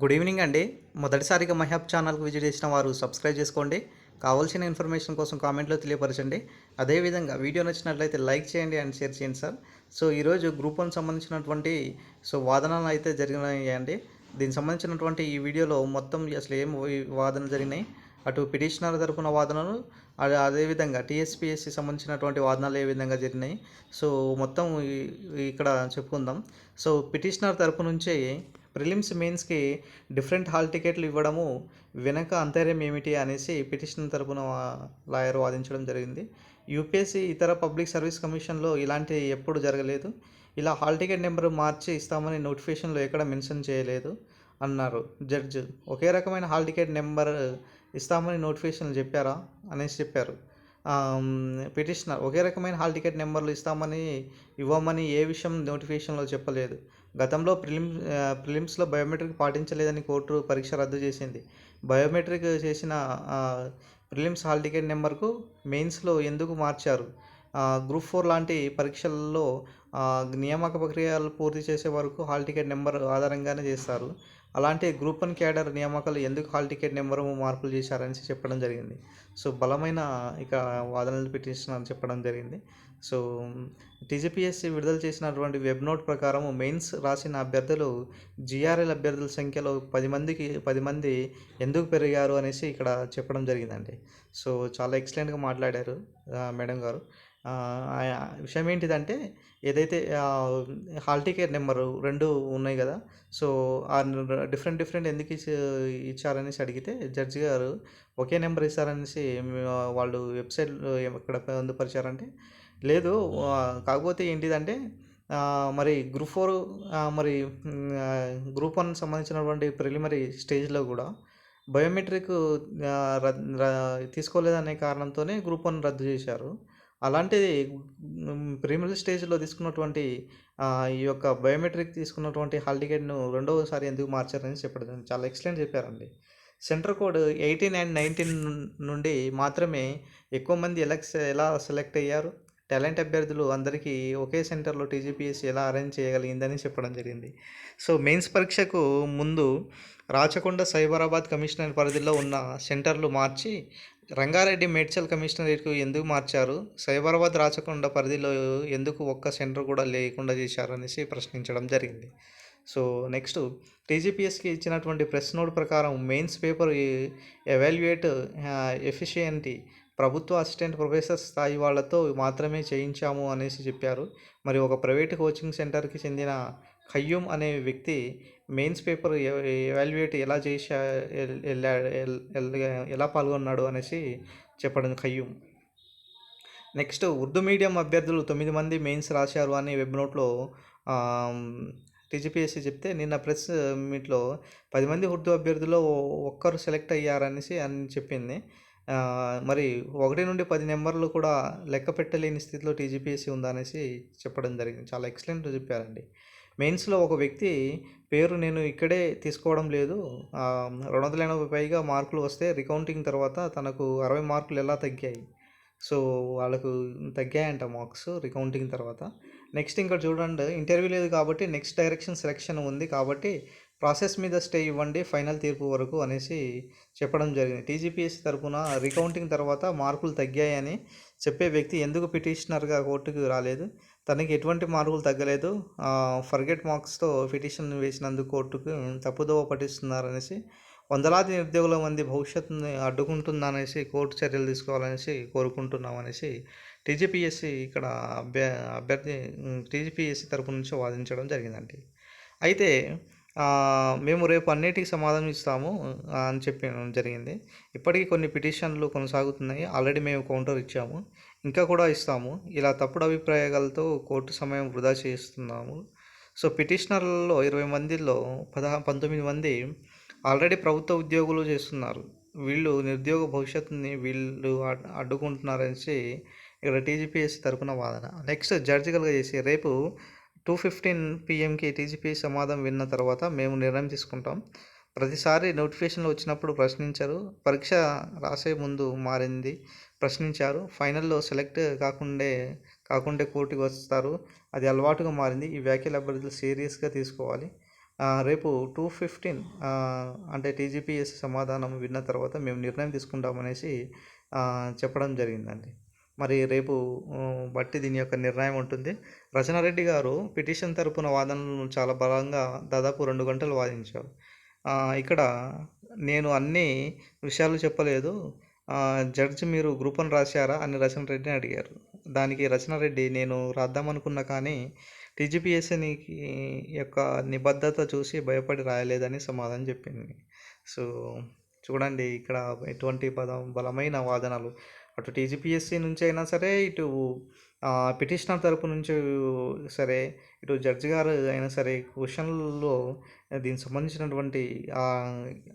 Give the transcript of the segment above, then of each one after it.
Good evening అండి. మొదటిసారిగా మహాబ్ ఛానల్కి విజిట్ చేసిన వారు సబ్స్క్రైబ్ చేసుకోండి. కావాల్సిన ఇన్ఫర్మేషన్ కోసం కామెంట్లో తెలియపరచండి. అదేవిధంగా వీడియో నచ్చినట్లయితే లైక్ చేయండి అండ్ షేర్ చేయండి సార్. సో ఈరోజు గ్రూప్ వన్ సంబంధించినటువంటి సో వాదనలు అయితే జరిగినాయండి. అండి దీనికి సంబంధించినటువంటి ఈ వీడియోలో మొత్తం అసలు ఏం వాదన జరిగినాయి? అటు పిటిషనర్ తరపున వాదనలు అదే అదేవిధంగా టీఎస్పీఎస్సి సంబంధించినటువంటి వాదనలు ఏ విధంగా జరిగినాయి? సో మొత్తం ఇక్కడ చెప్పుకుందాం. సో పిటిషనర్ తరపు నుంచి ప్రిలిమ్స్ మెయిన్స్కి డిఫరెంట్ హాల్ టికెట్లు ఇవ్వడము వెనక అంతర్యం ఏమిటి అనేసి పిటిషన్ తరపున లాయర్ వాదించడం జరిగింది. యూపీఎస్సీ ఇతర పబ్లిక్ సర్వీస్ కమిషన్లో ఇలాంటి ఎప్పుడు జరగలేదు. ఇలా హాల్ టికెట్ నెంబర్ మార్చి ఇస్తామని నోటిఫికేషన్లో ఎక్కడ మెన్షన్ చేయలేదు అన్నారు. జడ్జ్ ఒకే రకమైన హాల్ టికెట్ నెంబర్ ఇస్తామని నోటిఫికేషన్లు చెప్పారా అనేసి చెప్పారు. పిటిషనర్ ఒకే రకమైన హాల్ టికెట్ నెంబర్లు ఇస్తామని ఇవ్వమని ఏ విషయం నోటిఫికేషన్లో చెప్పలేదు. గతంలో ప్రిలిమ్ ప్రిలిమ్స్లో బయోమెట్రిక్ పాటించలేదని కోర్టు పరీక్ష రద్దు చేసింది. బయోమెట్రిక్ చేసిన ప్రిలిమ్స్ హాల్ టికెట్ నెంబర్కు మెయిన్స్లో ఎందుకు మార్చారు? గ్రూప్ ఫోర్ లాంటి పరీక్షల్లో నియామక ప్రక్రియలు పూర్తి చేసే వరకు హాల్ టికెట్ నెంబర్ ఆధారంగానే చేస్తారు. అలాంటి గ్రూప్ వన్ క్యాడర్ నియామకాలు ఎందుకు హాల్ టికెట్ నెంబరు మార్పులు చేశారని చెప్పడం జరిగింది. సో బలమైన ఇక వాదనలు పిటిషన్ చెప్పడం జరిగింది. సో టీజీపీఎస్సీ విడుదల చేసినటువంటి వెబ్ నోట్ ప్రకారం మెయిన్స్ రాసిన అభ్యర్థులు జిఆర్ఎల్ అభ్యర్థుల సంఖ్యలో పది మందికి పది మంది ఎందుకు పెరిగారు అనేసి ఇక్కడ చెప్పడం జరిగిందండి. సో చాలా ఎక్సలెంట్గా మాట్లాడారు మేడం గారు. విషయం ఏంటిదంటే ఏదైతే హాల్ టికెట్ నెంబరు రెండు ఉన్నాయి కదా సో ఆ డిఫరెంట్ డిఫరెంట్ ఎందుకు ఇచ్చి ఇచ్చారనేసి అడిగితే జడ్జి గారు ఒకే నెంబర్ ఇస్తారనేసి వాళ్ళు వెబ్సైట్ ఎక్కడ పొందుపరిచారంటే లేదు కాకపోతే ఏంటిదంటే మరి గ్రూప్ ఫోర్ మరి గ్రూప్ వన్ సంబంధించినటువంటి ప్రిలిమరీ స్టేజ్లో కూడా బయోమెట్రిక్ రద్- తీసుకోలేదనే కారణంతోనే గ్రూప్ వన్ రద్దు చేశారు. అలాంటిది ప్రీమియర్ స్టేజ్లో తీసుకున్నటువంటి ఈ యొక్క బయోమెట్రిక్ తీసుకున్నటువంటి హాల్ టికెట్ను రెండవసారి ఎందుకు మార్చారని చెప్పడం చాలా ఎక్సలెంట్ చెప్పారండి. Centre code eighteen and nineteen నుండి మాత్రమే ఎక్కువ మంది ఎలా ఎలా సెలెక్ట్ అయ్యారు? టాలెంట్ అభ్యర్థులు అందరికీ ఒకే సెంటర్లో టీజీపీఎస్ ఎలా అరేంజ్ చేయగలిగిందని చెప్పడం జరిగింది. సో మెయిన్స్ పరీక్షకు ముందు రాచకొండ సైబరాబాద్ కమిషనర్ పరిధిలో ఉన్న సెంటర్లు మార్చి రంగారెడ్డి మేడ్చల్ కమిషనరేట్కు ఎందుకు మార్చారు? సైబరాబాద్ రాచకొండ పరిధిలో ఎందుకు ఒక్క సెంటర్ కూడా లేకుండా చేశారు అనేసి ప్రశ్నించడం జరిగింది. సో నెక్స్ట్ టీజీపీఎస్కి ఇచ్చినటువంటి ప్రెస్ నోట్ ప్రకారం మెయిన్స్ పేపర్ ఎవాల్యుయేట్ ఎఫిషియంటీ ప్రభుత్వ అసిస్టెంట్ ప్రొఫెసర్ స్థాయి వాళ్ళతో మాత్రమే చేయించాము అనేసి చెప్పారు. మరి ఒక ప్రైవేట్ కోచింగ్ సెంటర్కి చెందిన ఖయ్యూమ్ అనే వ్యక్తి మెయిన్స్ పేపర్ ఎవాల్యుయేట్ ఎలా చేశా ఎలా ఎలా పాల్గొన్నాడు అనేసి చెప్పడం ఖయ్యూమ్ నెక్స్ట్ ఉర్దూ మీడియం అభ్యర్థులు తొమ్మిది మంది మెయిన్స్ రాశారు అని వెబ్ నోట్లో టీజీపీఎస్సీ చెప్తే నిన్న ప్రెస్ మీట్లో పది మంది ఉర్దూ అభ్యర్థులు ఒక్కరు సెలెక్ట్ అయ్యారనేసి అని చెప్పింది. మరి ఒకటి నుండి పది నెంబర్లు కూడా లెక్క పెట్టలేని స్థితిలో టీజీపీఎస్సీ ఉందనేసి చెప్పడం జరిగింది. చాలా ఎక్సలెంట్ చెప్పారండి. మెయిన్స్లో ఒక వ్యక్తి పేరు నేను ఇక్కడే తీసుకోవడం లేదు. రెండు వందల ఎనభై పైగా మార్కులు వస్తే రికౌంటింగ్ తర్వాత తనకు అరవై మార్కులు ఎలా తగ్గాయి? సో వాళ్ళకు తగ్గాయంట మార్క్స్ రికౌంటింగ్ తర్వాత. నెక్స్ట్ ఇంకా చూడండి ఇంటర్వ్యూ లేదు కాబట్టి నెక్స్ట్ డైరెక్షన్ సెలెక్షన్ ఉంది కాబట్టి ప్రాసెస్ మీద స్టే ఇవ్వండి ఫైనల్ తీర్పు వరకు అనేసి చెప్పడం జరిగింది. టీజీపీఎస్సీ తరఫున రికౌంటింగ్ తర్వాత మార్కులు తగ్గాయని చెప్పే వ్యక్తి ఎందుకు పిటిషనర్గా కోర్టుకు రాలేదు? తనకి ఎటువంటి మార్కులు తగ్గలేదు. ఫర్గెట్ మార్క్స్తో పిటిషన్ వేసినందుకు కోర్టుకు తప్పుదోవ పట్టిస్తున్నారనేసి వందలాది నిరుద్యోగుల మంది భవిష్యత్తుని అడ్డుకుంటుందనేసి కోర్టు చర్యలు తీసుకోవాలనేసి కోరుకుంటున్నామనేసి టీజీపీఎస్సీ ఇక్కడ అభ్య అభ్యర్థి టీజీపీఎస్సీ తరపు నుంచి వాదించడం జరిగిందండి. అయితే మేము రేపు అన్నిటికీ సమాధానం ఇస్తాము అని చెప్పడం జరిగింది. ఇప్పటికీ కొన్ని పిటిషన్లు కొనసాగుతున్నాయి. ఆల్రెడీ మేము కౌంటర్ ఇచ్చాము. ఇంకా కూడా ఇస్తాము. ఇలా తప్పుడు అభిప్రాయాలతో కోర్టు సమయం వృధా చేస్తున్నాము. సో పిటిషనర్లలో ఇరవై మందిలో పదహా పంతొమ్మిది మంది ఆల్రెడీ ప్రభుత్వ ఉద్యోగులు చేస్తున్నారు. వీళ్ళు నిరుద్యోగ భవిష్యత్తుని వీళ్ళు అడ్డుకుంటున్నారనేసి ఇక్కడ టీజీపీఎస్సీ తరపున వాదన. నెక్స్ట్ జడ్జికల్గా చేసి రేపు టూ ఫిఫ్టీన్ పిఎంకి టీజీపీ సమాధానం విన్న తర్వాత మేము నిర్ణయం తీసుకుంటాం. ప్రతిసారి నోటిఫికేషన్లు వచ్చినప్పుడు ప్రశ్నించారు. పరీక్ష రాసే ముందు మారింది. ప్రశ్నించారు. ఫైనల్లో సెలెక్ట్ కాకుండే కాకుండే కోర్టుకు వస్తారు. అది అలవాటుగా మారింది. ఈ వ్యాఖ్యల అభ్యర్థులు సీరియస్గా తీసుకోవాలి. రేపు టూ ఫిఫ్టీన్ అంటే టీజీపీఎస్ సమాధానం విన్న తర్వాత మేము నిర్ణయం తీసుకుంటామనేసి చెప్పడం జరిగిందండి. మరి రేపు బట్టి దీని యొక్క నిర్ణయం ఉంటుంది. రచనారెడ్డి గారు పిటిషన్ తరపున వాదనలను చాలా బలంగా దాదాపు రెండు గంటలు వాదించారు. ఇక్కడ నేను అన్ని విషయాలు చెప్పలేదు. జడ్జ్ మీరు గ్రూప్ అని రాశారా అని రచన రెడ్డిని అడిగారు. దానికి రచన రెడ్డి నేను రాద్దామనుకున్నా కానీ టీజీపీఎస్సీకి యొక్క నిబద్ధత చూసి భయపడి రాయలేదని సమాధానం చెప్పింది. సో చూడండి ఇక్కడ ఎటువంటి బలం బలమైన వాదనలు అటు టీజీపీఎస్సీ నుంచి అయినా సరే ఇటు పిటిషనర్ తరపు నుంచి సరే ఇటు జడ్జి గారు అయినా సరే క్వశ్చన్లో దీనికి సంబంధించినటువంటి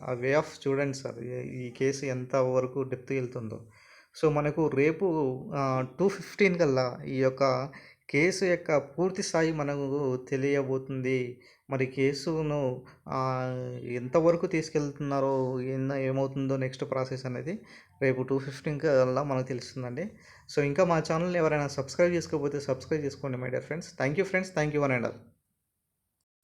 ఆ వే ఆఫ్ చూడండి సార్ ఈ కేసు ఎంత వరకు డెప్త్ వెళ్తుందో. సో మనకు రేపు టూ ఫిఫ్టీన్ కల్లా ఈ యొక్క కేసు యొక్క పూర్తి స్థాయి మనకు తెలియబోతుంది. మరి కేసును ఎంతవరకు తీసుకెళ్తున్నారో ఏందో ఏమవుతుందో నెక్స్ట్ ప్రాసెస్ అనేది రేపు టూ ఫిఫ్టీన్ కల్లా మనకు తెలుస్తుందండి. సో ఇంకా మా ఛానల్ని ఎవరైనా సబ్స్క్రైబ్ చేసుకోకపోతే సబ్స్క్రైబ్ చేసుకోండి my dear friends. Thank you friends. Thank you one and all.